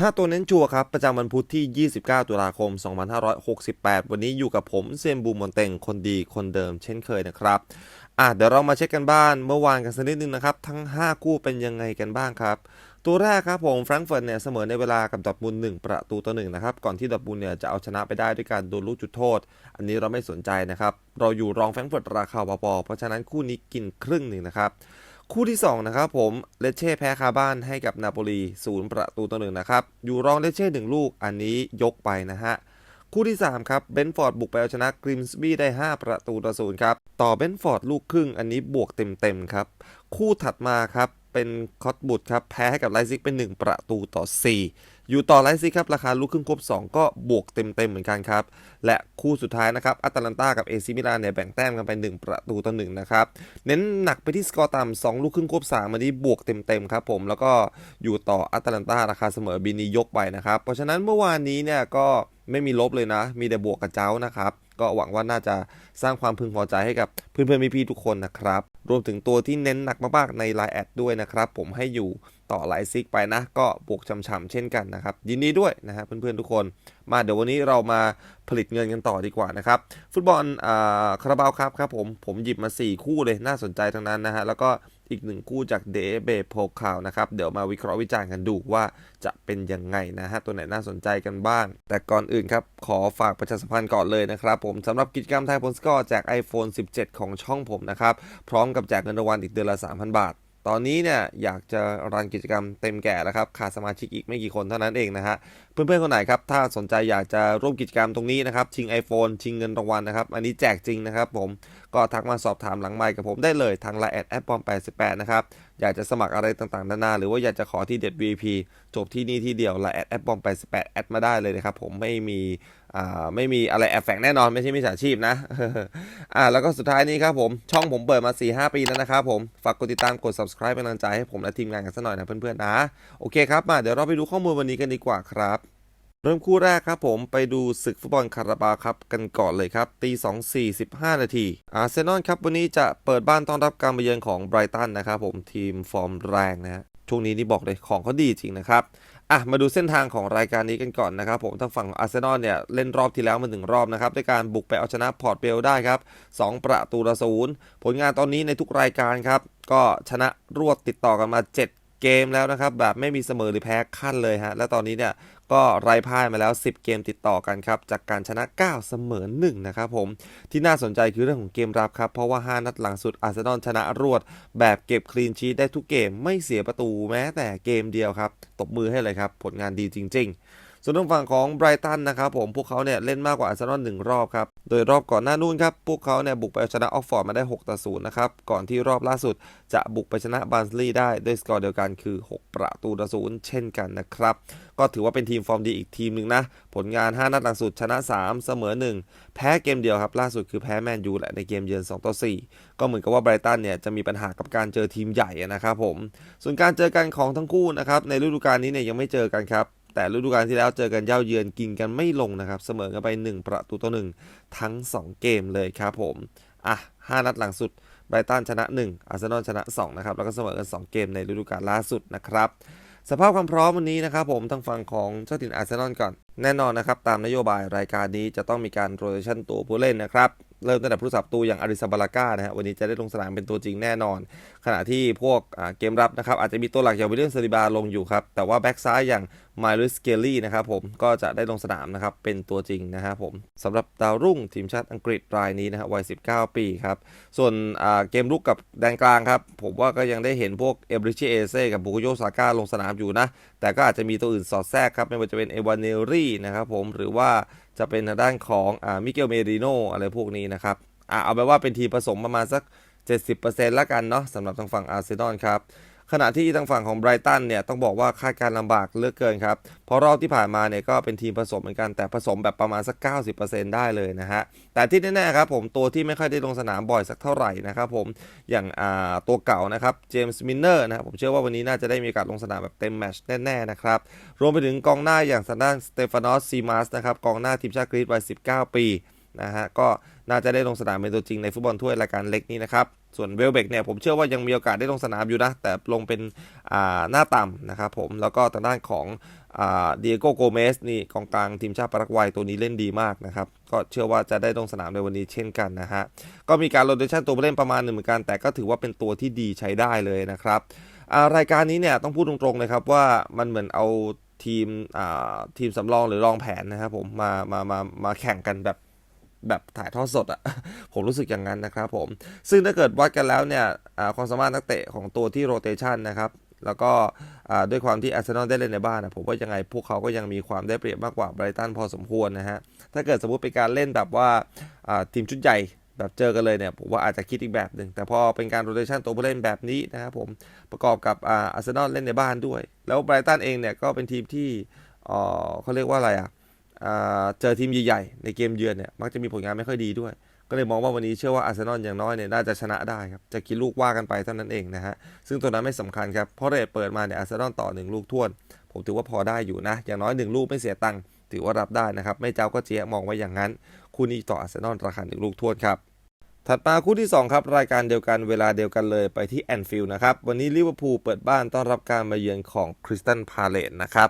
5 ตัวเน้นจัวครับ ประจำวันพุธที่ 29 ตุลาคม 2568 วันนี้อยู่กับผมเซียนบูมอนเต็งคนดีคนเดิมเช่นเคยนะครับ อะเดี๋ยวเรามาเช็คกันบ้านเมื่อวานกันสักนิดนึงนะครับ ทั้ง 5 คู่เป็นยังไงกันบ้างครับ ตัวแรกครับผมแฟรงก์เฟิร์ตเนี่ยเสมอในเวลากับดอร์ทมุนด์1ประตูต่อหนึ่งนะครับ ก่อนที่ดอทมุนด์เนี่ยจะเอาชนะไปได้ด้วยการโดนลูกจุดโทษ อันนี้เราไม่สนใจนะครับ เราอยู่รองแฟรงก์เฟิร์ตราคาปอๆเพราะฉะนั้นคู่นี้กินครึ่งหนึ่งนะครับ คู่ที่ 2 นะครับผมเลเช่แพ้คาบ้านให้กับนาโปลีศูนย์ประตูต่อหนึ่งนะครับ อยู่รองเลเช่หนึ่งลูกอันนี้ยกไปนะฮะ คู่ที่ 3 ครับเบนฟอร์ดบุกไปเอาชนะกริมสบี้ได้ 5 ประตูต่อศูนย์ครับ ต่อเบนฟอร์ดลูกครึ่งอันนี้บวกเต็มๆครับ คู่ถัดมาครับเป็นคอตบุตครับ แพ้ให้กับไลซิกเป็น 1 ประตูต่อ 4 อยู่ต่อไลซิกครับ ราคาลูกครึ่งครบ 2 ก็บวกเต็มๆเหมือนกันครับ และคู่สุดท้ายนะครับอัตแลนตากับเอซิมิลานเนี่ยแบ่งแต้มกันไป 1 ประตูต่อ1นะครับ เน้นหนักไปที่สกอร์ต่ำ2ลูกครึ่งครบ3มันนี้บวกเต็มๆครับผมแล้วก็อยู่ต่ออัตแลนตาราคาเสมอบินียกไปนะครับ เพราะฉะนั้นเมื่อวานนี้เนี่ยก็ไม่มีลบเลยนะ มีแต่บวกกับเจ้านะครับ ก็หวังว่าน่าจะสร้างความพึงพอใจให้กับเพื่อนๆพี่ๆทุกคนนะครับ รวมถึงตัวที่เน้นหนักมากๆใน Line แอดด้วยนะครับ ผมให้อยู่ต่อไลน์ซิกไปนะ ก็บวกช่ำๆเช่นกันนะครับ ยินดีด้วยนะฮะเพื่อนๆทุกคน มาเดี๋ยววันนี้เรามาผลิตเงินกันต่อดีกว่านะครับ ฟุตบอลอ่าคาราบาวครับครับผมผมหยิบมา 4 คู่เลยน่าสนใจทั้งนั้นนะฮะแล้วก็ อีกหนึ่งคู่จากเดเบโพคาวนะครับ เดี๋ยวมาวิเคราะห์วิจารณ์กันดูว่าจะเป็นยังไงนะฮะ ตัวไหนน่าสนใจกันบ้าง แต่ก่อนอื่นครับ ขอฝากประชาสัมพันธ์ก่อนเลยนะครับ ผมสำหรับกิจกรรมไทยพลสกอร์แจก iPhone 17 ของช่องผมนะครับ พร้อมกับแจกเงินรางวัลอีกเดือนละ 3,000 บาทตอนนี้เนี่ยอยากจะรันกิจกรรมเต็มแก่แล้วครับขาดสมาชิกอีกไม่กี่คนเท่านั้นเองนะฮะเพื่อนๆคนไหนครับถ้าสนใจอยากจะร่วมกิจกรรมตรงนี้นะครับชิง iPhone ชิงเงินรางวัลนะครับ อันนี้แจกจริงนะครับผมก็ทักมาสอบถามหลังไมค์กับผมได้เลยทาง Line แอดแอปปอม88นะครับอยากจะสมัครอะไรต่างๆนานาหรือว่าอยากจะขอที่เด็ด VP จบที่นี่ที่เดียว Line แอดแอปปอม88แอดมาได้เลยนะครับผมไม่มีอ่าไม่มีอะไรแอบแฝงแน่นอนไม่ใช่มิจฉาชีพนะอ่าแล้วก็สุดท้ายนี้ครับผมช่องผมเปิดมา 4-5 ปีแล้วนะครับผมฝากกดติดตามกด subscribe เป็นกำลังใจให้ผมและทีมงานกันสักหน่อยนะเพื่อนๆนะโอเคครับมาเดี๋ยวเราไปดูข้อมูลวันนี้กันดีกว่าครับ เริ่มคู่แรกครับผมไปดูศึกฟุตบอลคาราบาครับกันก่อนเลยครับ ตี2 45 นาที อาร์เซนอลครับ วันนี้จะเปิดบ้านต้อนรับการมาเยือนของไบรตันนะครับผมทีมฟอร์มแรงนะฮะช่วงนี้นี่บอกเลยของเขาดีจริงนะครับอะมาดูเส้นทางของรายการนี้กันก่อนนะครับผมทางฝั่งอาร์เซนอลเนี่ยเล่นรอบที่แล้วมาหนึ่งรอบนะครับด้วยการบุกไปเอาชนะพอร์ตเบลได้ครับ 2 ประตูต่อศูนย์ผลงานตอนนี้ในทุกรายการครับก็ชนะรวดติดต่อกันมา 7 เกมแล้วนะครับแบบไม่มีเสมอหรือแพ้ขั้นเลยฮะและตอนนี้เนี่ยก็ไร้พ่ายมาแล้ว 10 เกมติดต่อกันครับจากการชนะ 9 เสมอ1นะครับผมที่น่าสนใจคือเรื่องของเกมรับครับเพราะว่า 5 นัดหลังสุดอาร์เซนอลชนะรวด แบบเก็บคลีนชีตได้ทุกเกมไม่เสียประตูแม้แต่เกมเดียวครับตบมือให้เลยครับผลงานดีจริง ๆ ส่วนทางฝั่งของไบรตันนะครับผมพวกเขาเนี่ยเล่นมากกว่าอาร์เซนอลหนึ่งรอบครับ โดยรอบก่อนหน้านู้นครับ พวกเขาเนี่ยบุกไปเอาชนะออกฟอร์ดมาได้ 6 ต่อ 0 นะครับ ก่อนที่รอบล่าสุดจะบุกไปชนะบันสลีย์ได้ด้วยสกอร์เดียวกันคือ 6 ประตูต่อ 0 เช่นกันนะครับ ก็ถือว่าเป็นทีมฟอร์มดีอีกทีมหนึ่งนะ ผลงาน 5 นัดหลังสุดชนะ 3 เสมอ 1 แพ้เกมเดียวครับ ล่าสุดคือแพ้แมนยูแหละในเกมเยือน 2 ต่อ 4 ก็เหมือนกับว่าไบรตันเนี่ยจะมีปัญหากับการเจอทีมใหญ่นะครับผม ส่วนการเจอกันของทั้งคู่นะครับในฤดูกาลนี้เนี่ยยังไม่เจอกันครับ แต่ฤดูกาลที่แล้วเจอกันเย่าเยือนกินกันไม่ลงนะครับ เสมอกันไป 1 ประตูต่อหนึ่งทั้ง 2 เกมเลยครับผม อะ 5 นัดหลังสุดไบรตันชนะ 1 อาร์เซนอลชนะ 2 นะครับ แล้วก็เสมอกัน 2 เกมในฤดูกาลล่าสุดนะครับ สภาพความพร้อมวันนี้นะครับผมทางฝั่งของเจ้าถิ่นอาร์เซนอลก่อน แน่นอนนะครับ ตามนโยบายรายการนี้จะต้องมีการโรเตชันตัวผู้เล่นนะครับเริ่มตั้งแต่ผู้สับตูอย่างอาริซาบาลาก้านะฮะวันนี้จะได้ลงสนามเป็นตัวจริงแน่นอน ขณะที่พวกเกมรับนะครับอาจจะมีตัวหลักอย่างวิลเลียมซาลิบาลงอยู่ครับ แต่ว่าแบ็กซ้ายอย่างไมลุสเกลลี่นะครับผมก็จะได้ลงสนามนะครับเป็นตัวจริงนะครับผมสำหรับดาวรุ่งทีมชาติอังกฤษรายนี้นะฮะวัย 19 ปีครับ ส่วนเกมลุกกับแดนกลางครับ ผมว่าก็ยังได้เห็นพวกเอบริชิเอเซ่กับบุกโยซาก้าลงสนามอยู่นะ แต่ก็อาจจะมีตัวอื่นสอดแทรกครับไม่ว่าจะเป็นเอวานเนลรี่นะครับผมหรือว่าจะเป็นทางด้านของอ่ามิเกลเมริโนอะไรพวกนี้นะครับอ่าเอาไปว่าเป็นทีผสมประมาณสัก 70%ละกันเนาะสำหรับทางฝั่งอาร์เซนอลครับ ขณะที่ทางฝั่งของไบรตันเนี่ยต้องบอกว่าคาดการลำบากเลือกเกินครับ เพราะรอบที่ผ่านมาเนี่ยก็เป็นทีมผสมเหมือนกันแต่ผสมแบบประมาณสัก 90%ได้เลยนะฮะ แต่ที่แน่ๆครับผมตัวที่ไม่ค่อยได้ลงสนามบ่อยสักเท่าไหร่นะครับผมอย่างอ่าตัวเก่านะครับเจมส์มินเนอร์นะครับผมเชื่อว่าวันนี้น่าจะได้มีโอกาสลงสนามแบบเต็มแมตช์แน่ๆนะครับรวมไปถึงกองหน้าอย่างซานด้านสเตฟานอสซีมาสนะครับกองหน้าทีมชาติกรีซวัย19 ปี นะฮะก็น่าจะได้ลงสนามเป็นตัวจริงในฟุตบอลถ้วยรายการเล็กนี้นะครับ ส่วนเวลเบกเนี่ยผมเชื่อว่ายังมีโอกาสได้ลงสนามอยู่นะ แต่ลงเป็นอ่าหน้าต่ำนะครับผมแล้วก็ทางด้านของเดียโกโกเมสนี่กองกลางทีมชาติปารากวัยตัวนี้เล่นดีมากนะครับ ก็เชื่อว่าจะได้ลงสนามในวันนี้เช่นกันนะฮะ ก็มีการโรเตชันตัวผู้เล่นประมาณหนึ่งเหมือนกัน แต่ก็ถือว่าเป็นตัวที่ดีใช้ได้เลยนะครับอ่ารายการนี้เนี่ยต้องพูดตรงๆเลยครับว่ามันเหมือนเอาทีมอ่าทีมสำรองหรือรองแผนนะครับผมมามามามาแข่งกันแบบ แบบถ่ายทอดสดอะผมรู้สึกอย่างนั้นนะครับผม ซึ่งถ้าเกิดวัดกันแล้วเนี่ยความสามารถนักเตะของตัวที่โรเตชันนะครับแล้วก็ด้วยความที่อาร์เซนอลได้เล่นในบ้านนะผมว่ายังไงพวกเขาก็ยังมีความได้เปรียบมากกว่าไบรตันพอสมควรนะฮะ ถ้าเกิดสมมุติเป็นการเล่นแบบว่าทีมชุดใหญ่แบบเจอกันเลยเนี่ยผมว่าอาจจะคิดอีกแบบหนึ่งแต่พอเป็นการโรเตชันตัวผู้เล่นแบบนี้นะครับผมประกอบกับอาร์เซนอลเล่นในบ้านด้วย แล้วไบรตันเองเนี่ยก็เป็นทีมที่เขาเรียกว่าอะไรอะอ่า เจอทีมใหญ่ๆในเกมเยือนเนี่ยมักจะมีผลงานไม่ค่อยดีด้วย ก็เลยมองว่าวันนี้เชื่อว่าอาร์เซนอลอย่างน้อยเนี่ยน่าจะชนะได้ครับจะกินลูกว่ากันไปเท่านั้นเองนะฮะซึ่งตัวนั้นไม่สำคัญครับเพราะเรทเปิดมาเนี่ยอาร์เซนอลต่อ 1 ลูกท่วน ผมถือว่าพอได้อยู่นะ อย่างน้อย 1 ลูกไม่เสียตังค์ถือว่ารับได้นะครับไม่เจ้าก็เจ๊มองไว้อย่างนั้น คู่นี้ต่ออาร์เซนอลราคา1ลูกท่วนครับถัดมาคู่ที่ 2 ครับ รายการเดียวกันเวลาเดียวกันเลยไปที่แอนฟิลด์นะครับ วันนี้ลิเวอร์พูลเปิดบ้านต้อนรับการมาเยือนของคริสตันพาเลตนะครับ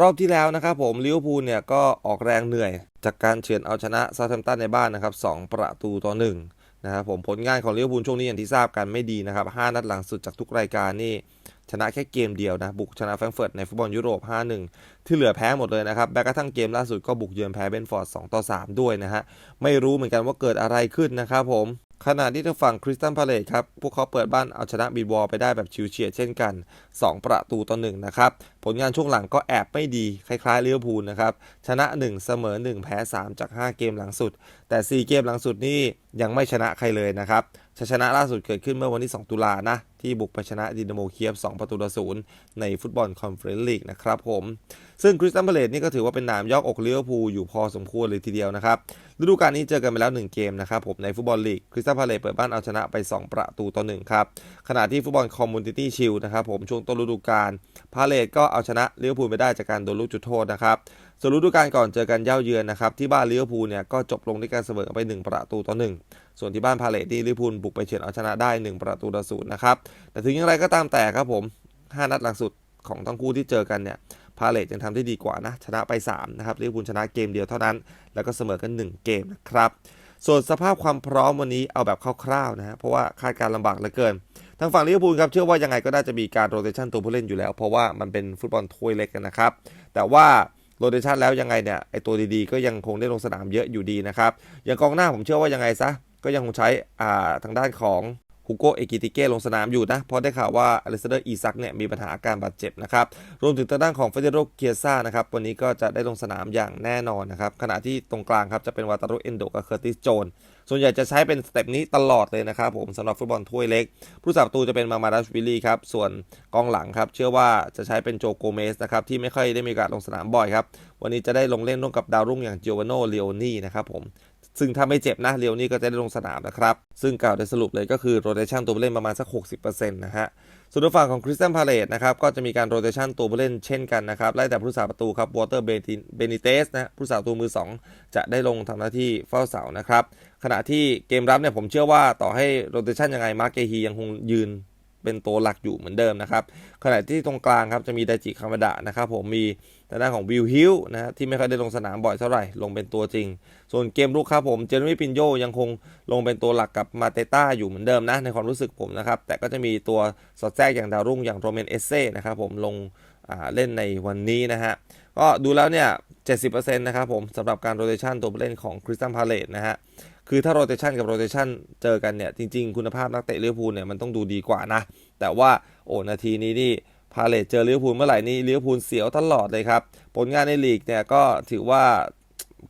รอบที่แล้วนะครับผมลิเวอร์พูลเนี่ยก็ออกแรงเหนื่อย จากการเฉือนเอาชนะซาท์แฮมตันในบ้านนะครับ2ประตูต่อ1นะครับผมผลงานของลิเวอร์พูลช่วงนี้อย่างที่ทราบกันไม่ดีนะครับ5นัดหลังสุดจากทุกรายการนี่ชนะแค่เกมเดียวนะ บุกชนะแฟรงเฟิร์ตในฟุตบอลยุโรป 5-1 ที่เหลือแพ้หมดเลยนะครับแม้กระทั่งเกมล่าสุดก็บุกเยือนแพ้เบนฟอร์ด2ต่อ3ด้วยนะฮะ ไม่รู้เหมือนกันว่าเกิดอะไรขึ้นนะครับผม ขณะที่ทางฝั่งคริสตันพาเลตครับ พวกเขาเปิดบ้านเอาชนะบีนวอลไปได้แบบชิวเฉียดเช่นกัน 2 ประตูต่อ1นะครับ ผลงานช่วงหลังก็แอบไม่ดี คล้ายๆลิเวอร์พูลนะครับ ชนะ 1 เสมอ 1 แพ้ 3 จาก 5 เกมหลังสุด แต่ 4 เกมหลังสุดนี่ยังไม่ชนะใครเลยนะครับ ชัยชนะล่าสุดเกิดขึ้นเมื่อวันที่ 2 ตุลานะ ที่บุกไปชนะดินาโมเคียฟ 2 ประตูต่อศูนย์ในฟุตบอลคอนเฟอเรนซ์ลีกนะครับผม ซึ่งคริสตันพาเลตนี่ก็ถือว่าเป็นนามยอกอกเลิเวอร์พูอยู่พอสมควรเลยทีเดียวนะครับฤดูกาลนี้เจอกันไปแล้ว 1 เกมนะครับผมในฟุตบอลลีกคริสตันพาเลตเปิดบ้านเอาชนะไป 2 ประตูต่อ1ครับขณะที่ฟุตบอลคอมมูนิตี้ชิลนะครับผมช่วงต้นฤดูกาลพาเลตก็เอาชนะเลิเวอร์พูไปได้จากการโดนลูกจุดโทษนะครับส่วนฤดูกาลก่อนเจอกันเย่าเยือนนะครับที่บ้านลิเวอร์พูเนี่ยก็จบลงด้วยการเสมอไป 1 ประตูต่อ1 ส่วนที่บ้านพาเลตที่ลิเวอร์พูลบุกไปเฉือนเอาชนะได้ 1 ประตูต่อศูนย์นะครับ แต่ถึงอย่างไรก็ตามแต่ครับผม 5 นัดหลังสุดของทั้งคู่ที่เจอกันเนี่ยพาเลตยังทำได้ดีกว่านะ ชนะไป 3 นะครับลิเวอร์พูลชนะเกมเดียวเท่านั้น แล้วก็เสมอกัน 1 เกมนะครับ ส่วนสภาพความพร้อมวันนี้เอาแบบคร่าวๆนะฮะเพราะว่าคาดการลำบากเหลือเกินทางฝั่งลิเวอร์พูลครับเชื่อว่ายังไงก็น่าจะมีการโรเตชันตัวผู้เล่นอยู่แล้ว เพราะว่ามันเป็นฟุตบอลถ้วยเล็กกันนะครับ แต่ว่าโรเตชันแล้วยังไงเนี่ยไอตัวดีๆ ก็ยังคงได้ลงสนามเยอะอยู่ดีนะครับอย่างกองหน้าผมเชื่อว่ายังไงซะ ก็ยังคงใช้อ่าทางด้านของฮูโกเอกิติเก้ลงสนามอยู่นะ เพราะได้ข่าวว่าอเลสเดอร์อีซักเนี่ยมีปัญหาอาการบาดเจ็บนะครับ รวมถึงทางด้านของเฟเดโรเกียซ่านะครับ วันนี้ก็จะได้ลงสนามอย่างแน่นอนนะครับ ขณะที่ตรงกลางครับจะเป็นวาตารุเอนโดกับเคอร์ติสโจน ส่วนใหญ่จะใช้เป็นสเต็ปนี้ตลอดเลยนะครับผมสำหรับฟุตบอลถ้วยเล็ก ผู้สับประตูจะเป็นมามาดัชวิลลี่ครับ ส่วนกองหลังครับเชื่อว่าจะใช้เป็นโจโกเมสนะครับที่ไม่ค่อยได้มีโอกาสลงสนามบ่อยครับ วันนี้จะได้ลงเล่นร่วมกับดาวรุ่งอย่างจิโอวานโนเลโอนี่นะครับผม ซึ่งถ้าไม่เจ็บนะเรียวนี่ก็จะได้ลงสนามนะครับ ซึ่งกล่าวโดยสรุปเลยก็คือโรเตชันตัวผู้เล่นประมาณสัก 60%นะฮะ ส่วนทางฝั่งของคริสตันพาเลตนะครับก็จะมีการโรเตชันตัวผู้เล่นเช่นกันนะครับไล่แต่ผู้สาประตูครับวอเตอร์เบนิเตสนะผู้สาประตูมือ 2 จะได้ลงทำหน้าที่เฝ้าเสานะครับขณะที่เกมรับเนี่ยผมเชื่อว่าต่อให้โรเตชันยังไงมาร์เกฮียังคงยืน เป็นตัวหลักอยู่เหมือนเดิมนะครับ ขณะที่ตรงกลางครับจะมีไดจิคามาดะนะครับผมมีทางด้านของวิลฮิลนะฮะที่ไม่ค่อยได้ลงสนามบ่อยเท่าไหร่ ลงเป็นตัวจริง ส่วนเกมลุกครับผมเจอร์มี่ปินโยยังคงลงเป็นตัวหลักกับมาเตต้าอยู่เหมือนเดิมนะในความรู้สึกผมนะครับ แต่ก็จะมีตัวสอดแทรกอย่างดาวรุ่งอย่างโรเมนเอเซ่นะครับผมลงเล่นในวันนี้นะฮะก็ดูแล้วเนี่ย 70%นะครับผมสำหรับการโรเตชันตัวผู้เล่นของคริสตันพาเลตนะฮะ คือถ้าโรเตชันกับโรเตชันเจอกันเนี่ย จริง ๆ คุณภาพนักเตะลิเวพูลเนี่ยมันต้องดูดีกว่านะ แต่ว่าโอ้นาทีนี้นี่พาเลตเจอลิเวพูลเมื่อไหร่นี่ลิเวพูลเสียวตลอดเลยครับ ผลงานในลีกเนี่ยก็ถือว่า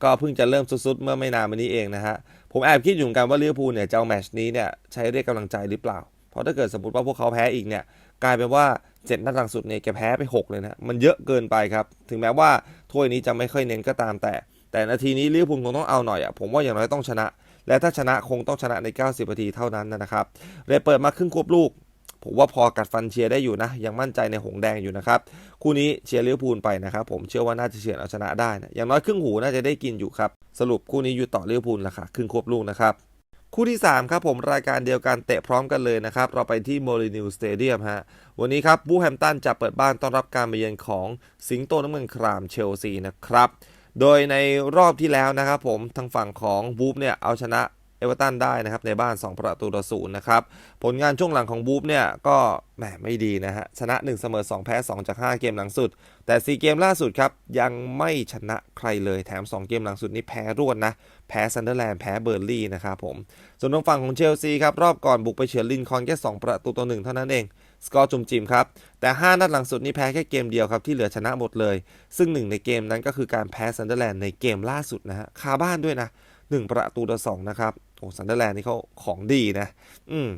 ก็เพิ่งจะเริ่มสุดๆ เมื่อไม่นานมานี้เองนะฮะ ผมแอบคิดอยู่เหมือนกันว่าลิเวพูลเนี่ยจะเอาแมชนี้เนี่ยใช้เรียกกำลังใจหรือเปล่า เพราะถ้าเกิดสมมติว่าพวกเขาแพ้อีกเนี่ยกลายเป็นว่าเจ็ดนัดหลังสุดเนี่ยแกแพ้ไป 6 เลยนะมันเยอะเกินไปครับ ถึงแม้ว่าถ้วยนี้จะไม่ค่อยเน้นก็ตามแต่ แต่นาทีนี้ลิเวอร์พูลคงต้องเอาหน่อยอะผมว่าอย่างน้อยต้องชนะ และถ้าชนะคงต้องชนะใน 90นาทีเท่านั้นนะครับเรเปิดมาครึ่งควบลูกผมว่าพอกัดฟันเชียร์ได้อยู่นะ ยังมั่นใจในหงแดงอยู่นะครับ คู่นี้เชียร์ลิเวอร์พูลไปนะครับ ผมเชื่อว่าน่าจะเฉือนเอาชนะได้นะอย่างน้อยครึ่งหูน่าจะได้กินอยู่ครับ สรุปคู่นี้อยู่ต่อลิเวอร์พูลราคาครึ่งควบลูกนะครับ คู่ที่ 3 ครับผมรายการเดียวกันเตะพร้อมกันเลยนะครับ เราไปที่โมลินิวสเตเดียมฮะวันนี้ครับบูแฮมตันจะเปิดบ้านต้อนรับการมาเยือนของสิงโตน้ำเงินครามเชลซีนะครับ โดยในรอบที่แล้วนะครับผมทางฝั่งของบูฟเนี่ยเอาชนะเอเวอร์ตันได้นะครับในบ้าน 2 ประตูต่อศูนย์นะครับ ผลงานช่วงหลังของบูฟเนี่ยก็แหมไม่ดีนะฮะ ชนะ 1 เสมอ 2 แพ้ 2 จาก 5 เกมหลังสุด แต่ 4 เกมล่าสุดครับ ยังไม่ชนะใครเลยแถม 2 เกมหลังสุดนี่แพ้รวดนะ แพ้ซันเดอร์แลนด์แพ้เบอร์ลี่นะครับผม ส่วนทางฝั่งของเชลซีครับ รอบก่อนบุกไปเฉือนลินคอนแค่ 2 ประตูต่อหนึ่งเท่านั้นเอง สกอร์จุ่มจิมครับ แต่ 5 นัดหลังสุดนี่แพ้แค่เกมเดียวครับ ที่เหลือชนะหมดเลย ซึ่งหนึ่งในเกมนั้นก็คือการแพ้ซันเดอร์แลนด์ในเกมล่าสุดนะฮะคาบ้านด้วยนะหนึ่งประตูต่อสองนะครับโอ้ซันเดอร์แลนด์นี่เขาของดีนะ อืม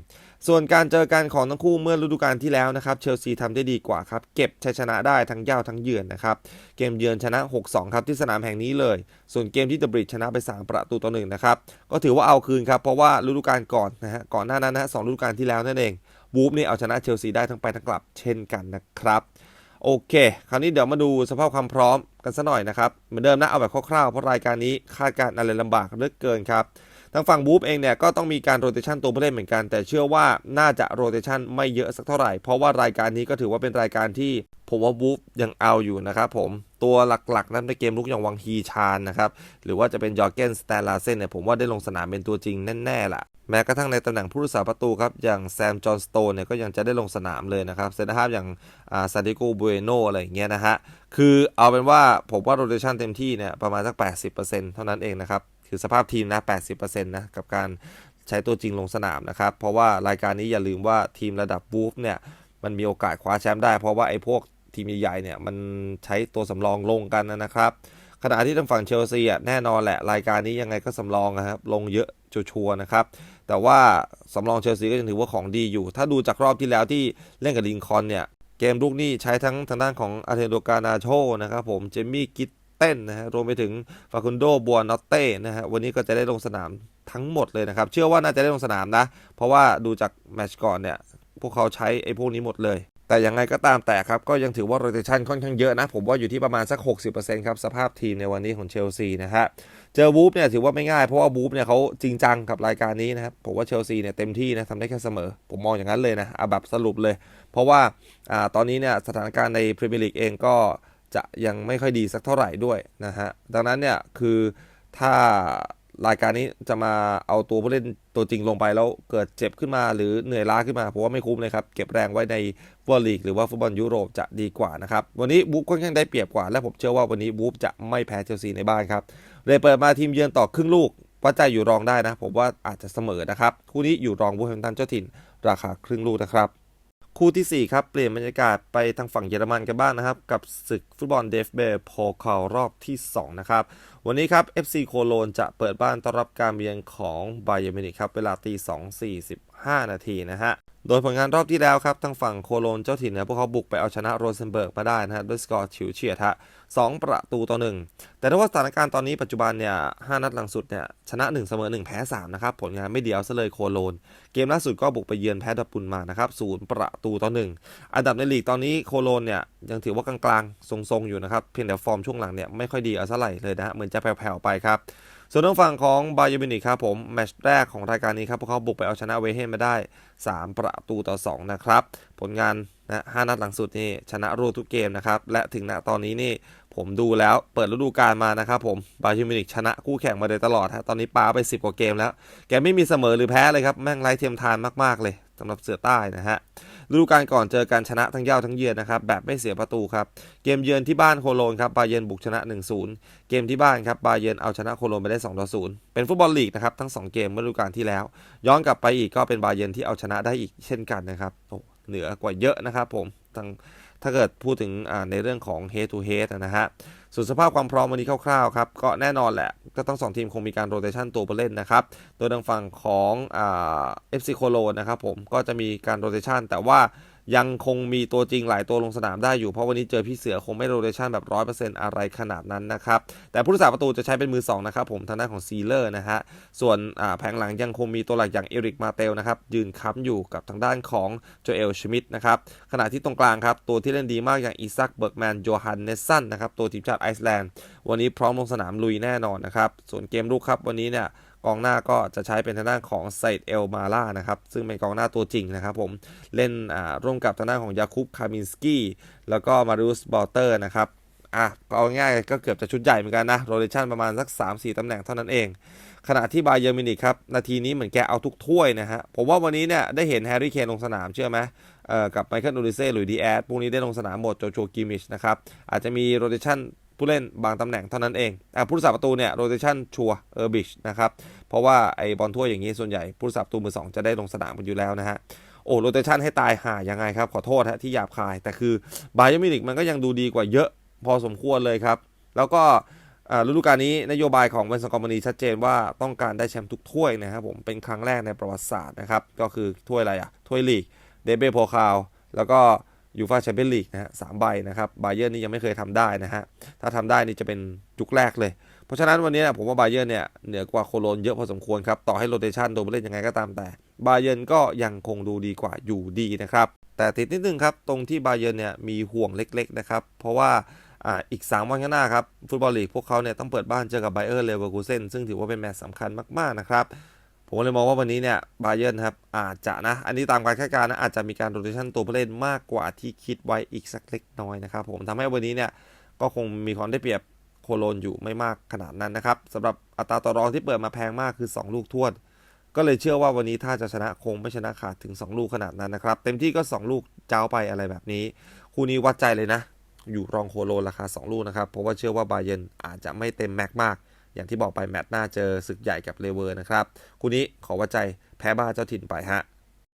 ส่วนการเจอกันของทั้งคู่เมื่อฤดูกาลที่แล้วนะครับ เชลซีทำได้ดีกว่าครับ เก็บชัยชนะได้ทั้งเย่าทั้งเยือนนะครับ เกมเยือนชนะ 6-2 ครับที่สนามแห่งนี้เลย ส่วนเกมที่เดอะบริดชนะไป 3 ประตูต่อหนึ่งนะครับ ก็ถือว่าเอาคืนครับ เพราะว่าฤดูกาลก่อนนะฮะ ก่อนหน้านั้นนะฮะสองฤดูกาลที่แล้วนั่นเอง บูฟนี่เอาชนะเชลซีได้ทั้งไปทั้งกลับเช่นกันนะครับ โอเค คราวนี้เดี๋ยวมาดูสภาพความพร้อมกันสัหน่อยนะครับ เหมือนเดิมนะเอาแบบคร่าวๆเพราะรายการนี้คาดการณ์อะไรลำบากเหลือเกินครับทางฝั่งบูฟเองเนี่ยก็ต้องมีการโรเตชันตัวผู้เล่นเหมือนกัน แต่เชื่อว่าน่าจะโรเตชันไม่เยอะสักเท่าไหร่ เพราะว่ารายการนี้ก็ถือว่าเป็นรายการที่ผมว่าบูฟยังเอาอยู่นะครับผม ตัวหลักๆ นั้นในเกมลุกอย่างวังฮีชานนะครับหรือว่าจะเป็นยอร์เกนสแตลาเซนเนี่ยผมว่าได้ลงสนามเป็นตัวจริงแน่ๆล่ะแม้กระทั่งในตำแหน่งผู้รักษาประตูครับ อย่างแซม จอห์นสโตนเนี่ยก็ยังจะได้ลงสนามเลยนะครับเซนเตอร์ฮาฟอย่างอ่าซาดิโกบูเอโนอะไรอย่างเงี้ยนะฮะ คือเอาเป็นว่าผมว่าโรเตชันเต็มที่เนี่ยประมาณสัก 80%เท่านั้นเองนะครับ คือสภาพทีมนะ 80%นะ กับการใช้ตัวจริงลงสนามนะครับ เพราะว่ารายการนี้อย่าลืมว่าทีมระดับบูฟเนี่ยมันมีโอกาสคว้าแชมป์ได้เพราะว่าไอ้พวก ทีมใหญ่ๆเนี่ยมันใช้ตัวสำรองลงกันนะครับ ขณะที่ทางฝั่งเชลซีอะแน่นอนแหละรายการนี้ยังไงก็สำรองนะครับลงเยอะชัวร์ๆนะครับ แต่ว่าสำรองเชลซีก็ยังถือว่าของดีอยู่ ถ้าดูจากรอบที่แล้วที่เล่นกับลิงคอนเนี่ยเกมลุกนี่ใช้ทั้งทางด้านของอาเทโดกานาโชนะครับผมเจมี่กิตเต้นนะฮะรวมไปถึงฟาคุนโดบัวนอตเต้นะฮะวันนี้ก็จะได้ลงสนามทั้งหมดเลยนะครับ เชื่อว่าน่าจะได้ลงสนามนะ เพราะว่าดูจากแมตช์ก่อนเนี่ย พวกเขาใช้ไอ้พวกนี้หมดเลย แต่ยังไงก็ตามแต่ครับก็ยังถือว่าโรเตชันค่อนข้างเยอะนะ ผมว่าอยู่ที่ประมาณสัก 60%ครับ สภาพทีมในวันนี้ของเชลซีนะฮะเจอวูฟเนี่ยถือว่าไม่ง่าย เพราะว่าวูฟเนี่ยเขาจริงจังกับรายการนี้นะครับ ผมว่าเชลซีเนี่ยเต็มที่นะทำได้แค่เสมอ ผมมองอย่างนั้นเลยนะเอาแบบสรุปเลย เพราะว่าอ่าตอนนี้เนี่ยสถานการณ์ในพรีเมียร์ลีกเองก็จะยังไม่ค่อยดีสักเท่าไหร่ด้วยนะฮะดังนั้นเนี่ยคือถ้ารายการนี้จะมาเอาตัวผู้เล่น ตัวจริงลงไปแล้วเกิดเจ็บขึ้นมาหรือเหนื่อยล้าขึ้นมาผมว่าไม่คุ้มเลยครับ เก็บแรงไว้ในฟุตบอลลีกหรือว่าฟุตบอลยุโรปจะดีกว่านะครับ วันนี้บูฟค่อนข้างได้เปรียบกว่า และผมเชื่อว่าวันนี้บูฟจะไม่แพ้เชลซีในบ้านครับเลยเปิดมาทีมเยือนต่อครึ่งลูกวัดใจอยู่รองได้นะ ผมว่าอาจจะเสมอนะครับคู่นี้อยู่รองบูแฮมป์ตันเจ้าถิ่น ราคาครึ่งลูกนะครับคู่ที่ 4 ครับ เปลี่ยนบรรยากาศไปทางฝั่งเยอรมันกันบ้างนะครับ กับศึกฟุตบอลเดฟเบย์โพคารอบที่ 2 นะครับ วันนี้ครับ FC โคโลนจะเปิดบ้านต้อนรับการเยือนของไบเยอร์มินิครับ เวลาตี2 45นาทีนะฮะ โดยผลงานรอบที่แล้วครับทางฝั่งโคโลนเจ้าถิ่นเนี่ยพวกเขาบุกไปเอาชนะโรเซนเบิร์กมาได้นะฮะด้วยสกอร์ฉิวเฉียดฮะ2ประตูต่อ1แต่ถ้าว่าสถานการณ์ตอนนี้ปัจจุบันเนี่ย5นัดหลังสุดเนี่ยชนะ 1 เสมอ 1 แพ้3นะครับผลงานไม่เดียวซะเลยโคโลน เกมล่าสุดก็บุกไปเยือนแพ้ดอร์ทมุนมานะครับศูนย์ประตูต่อ1อันดับในลีกตอนนี้โคโลนเนี่ยยังถือว่ากลางๆทรงๆอยู่นะครับเพียงแต่ฟอร์มช่วงหลังเนี่ยไม่ค่อยดีเอาซะไหร่เลยนะฮะเหมือนจะแผ่วๆไปครับ ส่วนทางฝั่งของบาเยอร์มิวนิกครับผมแมตช์แรกของรายการนี้ครับพวกเขาบุกไปเอาชนะเวเฮนมาได้ 3 ประตูต่อ 2 นะครับ ผลงานนะ5นัดหลังสุดนี่ชนะรวดทุกเกมนะครับ และถึงณตอนนี้นี่ผมดูแล้วเปิดฤดูกาลมานะครับผมบาเยอร์มิวนิกชนะคู่แข่งมาโดยตลอดฮะตอนนี้ปาไป 10 กว่าเกมแล้ว แกไม่มีเสมอหรือแพ้เลยครับแม่งไร้เทียมทานมากๆเลย สำหรับเสือใต้นะฮะฤดูกาลก่อนเจอการชนะทั้งเย้าทั้งเยือนนะครับแบบไม่เสียประตูครับ เกมเยือนที่บ้านโคโลนครับบาเยนบุกชนะ 1-0 เกมที่บ้านครับบาเยนเอาชนะโคโลนไปได้2-0 เป็นฟุตบอลลีกนะครับทั้ง 2 เกมเมื่อฤดูกาลที่แล้ว ย้อนกลับไปอีกก็เป็นบาเยนที่เอาชนะได้อีกเช่นกันนะครับโอ้เหนือกว่าเยอะนะครับผมทั้ง ถ้าเกิดพูดถึงในเรื่องของ head to head นะฮะส่วนสภาพความพร้อมวันนี้คร่าวๆครับก็แน่นอนแหละก็ต้องสองทีมคงมีการโรเตชันตัวผู้เล่นนะครับ โดยทางฝั่งของเอฟซีโคโลนะครับผมก็จะมีการโรเตชันแต่ว่า ยังคงมีตัวจริงหลายตัวลงสนามได้อยู่เพราะวันนี้เจอพี่เสือคงไม่โรเตชันแบบ100%อะไรขนาดนั้นนะครับแต่ผู้รักษาประตูจะใช้เป็นมือ2นะครับผมทางด้านของซีเลอร์นะฮะส่วนแผงหลังยังคงมีตัวหลักอย่างเอริกมาเตลนะครับยืนค้ำอยู่กับทางด้านของโจเอลชมิดนะครับขณะที่ตรงกลางครับตัวที่เล่นดีมากอย่างอีซักเบิร์กแมนโจฮันเนสซันนะครับตัวทีมชาติไอซ์แลนด์วันนี้พร้อมลงสนามลุยแน่นอนนะครับส่วนเกมลุกครับวันนี้เนี่ย กองหน้าก็จะใช้เป็นทางด้านของไซด์เอลมาล่านะครับซึ่งเป็นกองหน้าตัวจริงนะครับผมเล่นร่วมกับทางด้านของยาคุปคามินสกี้แล้วก็มารุสบอเตอร์นะครับอะก็เอาง่ายก็เกือบจะชุดใหญ่เหมือนกันนะโรเ t ชันประมาณสัก 3-4ตำแหน่งเท่านั้นเอง ขณะที่บาเยอร์มินิกครับ นาทีนี้เหมือนแกเอาทุกถ้วยนะฮะ ผมว่าวันนี้เนี่ยได้เห็นแฮร์รี่เคนลงสนามเชื่อไหมเอ่อกับไมเคิลนูริเซ่หรือดีแอดพวกนี้ได้ลงสนามหมดโจโจกิมิชนะครับ อาจจะมีโรเ t ชัน ผู้เล่นบางตำแหน่งเท่านั้นเองอะผู้รักษาประตูเนี่ยโรเ t ชันชัวเออร์บิชนะครับเพราะว่าไอบอลถ้วอย่างนี้ส่วนใหญ่ผู้รักษาประตูมือสองจะได้ลงสนามกันอยู่แล้วนะฮะโอ้โรเตชันให้ตายห่ายังไงครับขอโทษฮะที่หยาบคาย แต่คือบาเยอร์มินิกมันก็ยังดูดีกว่าเยอะพอสมควรเลยครับ แล้วก็อ่าฤดูกาลนี้นโยบายของเวนสกอมานีชัดเจนว่าต้องการได้แชมป์ทุกถ้วยนะครับผมเป็นครั้งแรกในประวัติศาสตร์นะครับ ก็คือถ้วยอะไรอะถ้วยลีกเดเบโพคาว แล้วก็ ยูฟาแชมเปี้ยนลีกนะฮะสามใบนะครับบาเยอร์นี่ยังไม่เคยทำได้นะฮะถ้าทำได้นี่จะเป็นยุคแรกเลย เพราะฉะนั้นวันนี้นยผมว่าบาเยอร์เนี่ยเหนือกว่าโคโลนเยอะพอสมควรครับต่อให้โรเตชันโดนเล่นยังไงก็ตามแต่ บาเยอร์ก็ยังคงดูดีกว่าอยู่ดีนะครับ แต่ติดนิดนึงครับตรงที่บาเยอร์เนี่ยมีห่วงเล็กๆนะครับเพราะว่าอ่าอีก 3 วันข้างหน้าครับ ฟุตบอลลีกพวกเขาเนี่ยต้องเปิดบ้านเจอกับไบเออร์เลเวอร์คูเซนซึ่งถือว่าเป็นแมตช์สำคัญมาก ๆ นะครับ ผมเลยมองว่าวันนี้เนี่ยบาเยอร์นครับอาจจะนะ อันนี้ตามการคาดการณ์นะอาจจะมีการโรเตชันตัวผู้เล่นมากกว่าที่คิดไว้อีกสักเล็กน้อยนะครับผมทำให้วันนี้เนี่ยก็คงมีความได้เปรียบโคโลนอยู่ไม่มากขนาดนั้นนะครับสำหรับอัตราต่อรองที่เปิดมาแพงมากคือ 2 ลูกทวดก็เลยเชื่อว่าวันนี้ถ้าจะชนะคงไม่ชนะขาดถึง 2 ลูกขนาดนั้นนะครับ เต็มที่ก็ 2 ลูกเจ้าไปอะไรแบบนี้ คู่นี้วัดใจเลยนะ อยู่รองโคโลนราคา 2 ลูกนะครับเพราะว่าเชื่อว่าบาเยร์นอาจจะไม่เต็มแม็กมาก อย่างที่บอกไปแมตช์หน้าเจอศึกใหญ่กับเลเวอร์นะครับคู่นี้ขอวัดใจแพ้บ้าเจ้าถิ่นไปฮะ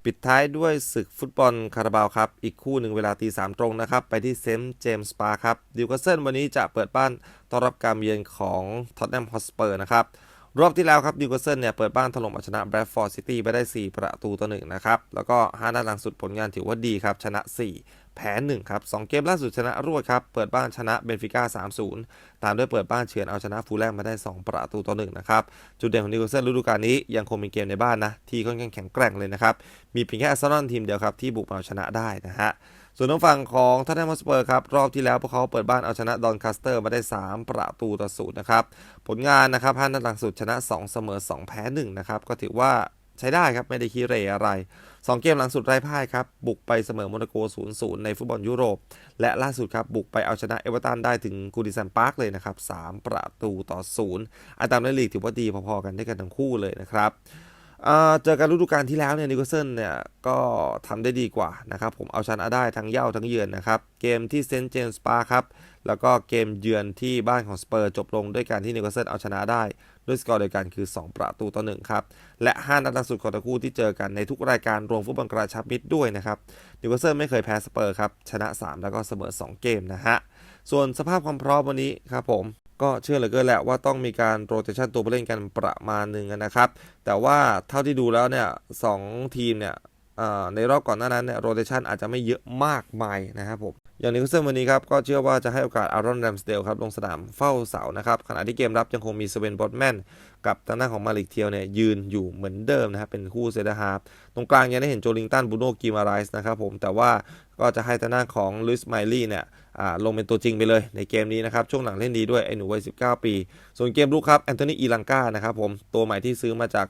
ปิดท้ายด้วยศึกฟุตบอลคาราบาวครับ อีกคู่หนึ่งเวลาตีสามตรงนะครับ ไปที่เซมเจมส์ปาครับดิวคาสเซิลวันนี้จะเปิดบ้านต้อนรับการเยือนของท็อตแนมฮอสเปอร์นะครับ รอบที่แล้วครับดิวคาสเซิลเนี่ยเปิดบ้านถล่มเอาชนะแบรดฟอร์ดซิตี้ไปได้ 4 ประตูต่อหนึ่งนะครับ แล้วก็ 5 นัดหลังสุดผลงานถือว่าดีครับ ชนะ 4 แพ้1ครับ2เกมล่าสุดชนะรวดครับ เปิดบ้านชนะเบนฟิก้า 3-0 ตามด้วยเปิดบ้านเฉือนเอาชนะฟูลแลมมาได้ 2 ประตูต่อหนึ่งนะครับ จุดเด่นของนิวคาสเซิลฤดูกาลนี้ยังคงเป็นเกมในบ้านนะ ที่ค่อนข้างแข็งแกร่งเลยนะครับ มีเพียงแค่อาร์เซนอลทีมเดียวครับ ที่บุกมาเอาชนะได้นะฮะส่วนทางฝั่งของทัตแนมอสเปอร์ครับ รอบที่แล้วพวกเขาเปิดบ้านเอาชนะดอนคาสเตอร์มาได้ 3 ประตูต่อศูนย์นะครับ ผลงานนะครับห้านัดหลังสุดชนะ 2 เสมอ 2 แพ้1นะครับ ก็ถือว่า ใช้ได้ครับ ไม่ได้ขี้เหร่อะไร 2 เกมหลังสุดไร้พ่ายครับ บุกไปเสมอโมนาโก 0-0 ในฟุตบอลยุโรป และล่าสุดครับ บุกไปเอาชนะเอเวอร์ตันได้ถึงกูดิสันพาร์คเลยนะครับ 3 ประตูต่อ 0 อันตามในลีกถือว่าดีพอๆกันได้กันทั้งคู่เลยนะครับเจอกันฤดูกาลที่แล้วเนี่ยนิโคลเซนเนี่ยก็ทำได้ดีกว่านะครับผมเอาชนะได้ทั้งเย่าทั้งเยือนนะครับเกมที่เซนต์เจมส์ปาร์คครับแล้วก็เกมเยือนที่บ้านของสเปอร์จบลงด้วยการที่นิโคลเซนเอาชนะได้ ด้วยสกอร์เดียวกันคือ 2 ประตูต่อ1ครับ และ 5 นัดล่าสุดของทั้งคู่ที่เจอกันในทุกรายการรวมฟุตบอลกระชับมิตรด้วยนะครับนิวคลเซนไม่เคยแพ้สเปอร์ครับชนะ 3 แล้วก็เสมอ 2 เกมนะฮะส่วนสภาพความพร้อมวันนี้ครับผมก็เชื่อเหลือเกินแหละว่าต้องมีการโรเตชันตัวผู้เล่นกันประมาณหนึ่งนะครับ แต่ว่าเท่าที่ดูแล้วเนี่ยสองทีมเนี่ย ในรอบก่อนหน้านั้นเนี่ยโรเตชันอาจจะไม่เยอะมากมายนะครับผมอย่างนิวคาสเซิลวันนี้ครับก็เชื่อว่าจะให้โอกาสอารอนแรมสเดลครับลงสนามเฝ้าเสานะครับขณะที่เกมรับยังคงมีสเวนบอตแมนกับทางด้านของมาลิกเทียวเนี่ยยืนอยู่เหมือนเดิมนะครับเป็นคู่เซตฮาร์ฟตรงกลางยังได้เห็นโจลิงตันบูโนกิมาไรส์นะครับผมแต่ว่าก็จะให้ทางด้านของลุยส์ไมลี่เนี่ยลงเป็นตัวจริงไปเลยในเกมนี้นะครับ ช่วงหลังเล่นดีด้วยไอ้หนูวัย 19 ปี ส่วนเกมลุกครับแอนโทนีอีลังกานะครับผมตัวใหม่ที่ซื้อมาจาก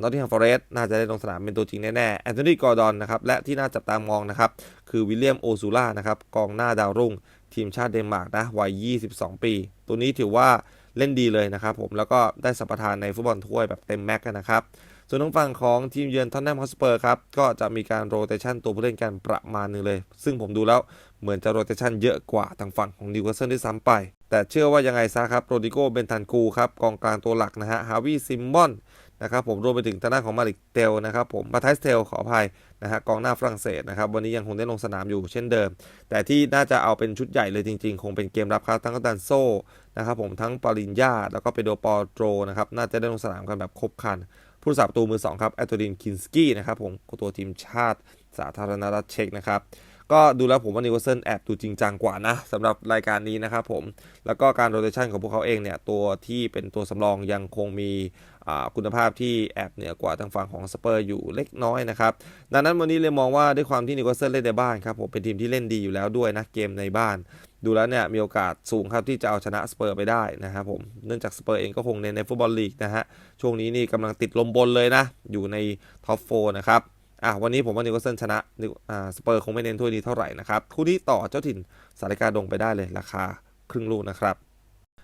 นอตติงแฮมฟอเรสต์น่าจะได้ลงสนามเป็นตัวจริงแน่ๆแอนโทนีกอร์ดอนนะครับและที่น่าจับตามองนะครับคือวิลเลียมโอซูล่านะครับกองหน้าดาวรุ่ง ทีมชาติเดนมาร์กนะวัย 22 ปี ตัวนี้ถือว่าเล่นดีเลยนะครับผมแล้วก็ได้สัมปทานในฟุตบอลถ้วยแบบเต็มแม็กซ์นะครับส่วนทางฝั่งของทีมเยือนทอนแนมฮอสเปอร์ครับก็จะมีการโรเตชันตัวผู้เล่นกันประมาณหนึงเลย ซึ่งผมดูแล้วเหมือนจะโรเตชันเยอะกว่าทางฝั่งของนิวคาสเซิลด้วยซ้ำไป แต่เชื่อว่ายังไงซะครับโรดิโกเบนทันกูครับกองกลางตัวหลักนะฮะฮาวิซิมมอน นะครับผมรวมไปถึงทางด้านของมาริกเตลนะครับผมมาไทสเทลขออภัยนะฮะกองหน้าฝรั่งเศสนะครับวันนี้ยังคงได้ลงสนามอยู่เช่นเดิม แต่ที่น่าจะเอาเป็นชุดใหญ่เลยจริง ๆ คงเป็นเกมรับครับทั้งกันโซนะครับผมทั้งปารินญาแล้วก็เปโดปอโตรนะครับน่าจะได้ลงสนามกันแบบครบคันผู้รักษาประตูมือ2ครับแอตโตดินคินสกี้นะครับผมตัวทีมชาติสาธารณรัฐเช็กนะครับ ก็ดูแล้วผมว่านิวเซิลแอบดูจริงจังกว่านะสำหรับรายการนี้นะครับผม แล้วก็การโรเตชันของพวกเขาเองเนี่ย ตัวที่เป็นตัวสำรองยังคงมีคุณภาพที่แอบเหนือกว่าทางฝั่งของสเปอร์อยู่เล็กน้อยนะครับ ดังนั้นวันนี้เลยมองว่าด้วยความที่นิวคาสเซิลเล่นในบ้านครับผมเป็นทีมที่เล่นดีอยู่แล้วด้วยนะเกมในบ้าน ดูแล้วเนี่ยมีโอกาสสูงครับที่จะเอาชนะสเปอร์ไปได้นะครับผมเนื่องจากสเปอร์เองก็คงเน้นในฟุตบอลลีกนะฮะช่วงนี้นี่กำลังติดลมบนเลยนะอยู่ในท็อปโฟนะครับ อะวันนี้ผมว่านิวคาสเซิลชนะนิวอ่าสเปอร์คงไม่เน้นถ้วยนี้เท่าไหร่นะครับ คู่ที่ต่อเจ้าถิ่นสาริกาดงไปได้เลยราคาครึ่งลูกนะครับ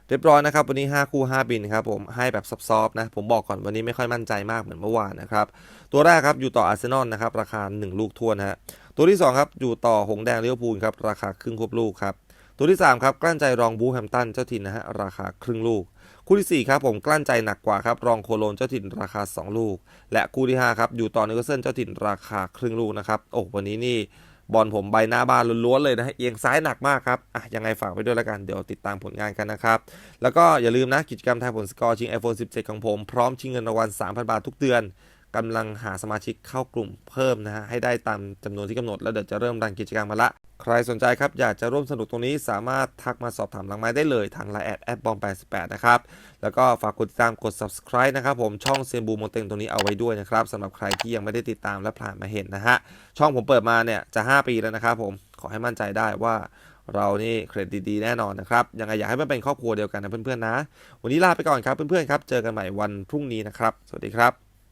เรียบร้อยนะครับวันนี้ 5 คู่ 5 บินครับผมให้แบบซอฟๆนะ ผมบอกก่อนวันนี้ไม่ค่อยมั่นใจมากเหมือนเมื่อวานนะครับ ตัวแรกครับอยู่ต่ออาร์เซนอลนะครับราคา 1 ลูกทวนฮะตัวที่ 2 ครับอยู่ต่อหงแดงเลี้ยวพูลครับราคาครึ่งควบลูกครับตัวที่ 3 ครับกลั้นใจรองบูแฮมตันเจ้าถิ่นนะฮะราคาครึ่งลูก คู่ที่ 4 ครับผมกลั้นใจหนักกว่าครับรองโคโลนเจ้าถิ่นราคา 2 ลูก และคู่ที่ 5 ครับอยู่ต่อนิวคาสเซิลเจ้าถิ่นราคาครึ่งลูกนะครับโอ้วันนี้นี่บอลผมใบหน้าบานล้วนๆเลยนะฮะเอียงซ้ายหนักมากครับอะยังไงฝากไปด้วยแล้วกันเดี๋ยวติดตามผลงานกันนะครับ แล้วก็อย่าลืมนะกิจกรรมทายผลสกอร์ชิง iPhone 17 ของผมพร้อมชิงเงินรางวัล3,000 บาททุกเดือน กำลังหาสมาชิกเข้ากลุ่มเพิ่มนะฮะให้ได้ตามจำนวนที่กำหนด แล้วเดี๋ยวจะเริ่มรันกิจกรรมมาละ ใครสนใจครับ อยากจะร่วมสนุกตรงนี้สามารถทักมาสอบถามหลังไม้ได้เลยทางไลน์แอดแอดบอม88นะครับ แล้วก็ฝากกดติดตามกด subscribe นะครับผมช่องเซียนบูโมเต็งตรงนี้เอาไว้ด้วยนะครับสำหรับใครที่ยังไม่ได้ติดตามและผ่านมาเห็นนะฮะช่องผมเปิดมาเนี่ยจะ 5 ปีแล้วนะครับผมขอให้มั่นใจได้ว่าเรานี่เครดิตดีแน่นอนนะครับ ยังไงอยากให้มันเป็นครอบครัวเดียวกันนะเพื่อนๆนะ วันนี้ลาไปก่อนครับเพื่อนๆครับ เจอกันใหม่วันพรุ่งนี้นะครับ สวัสดีครับ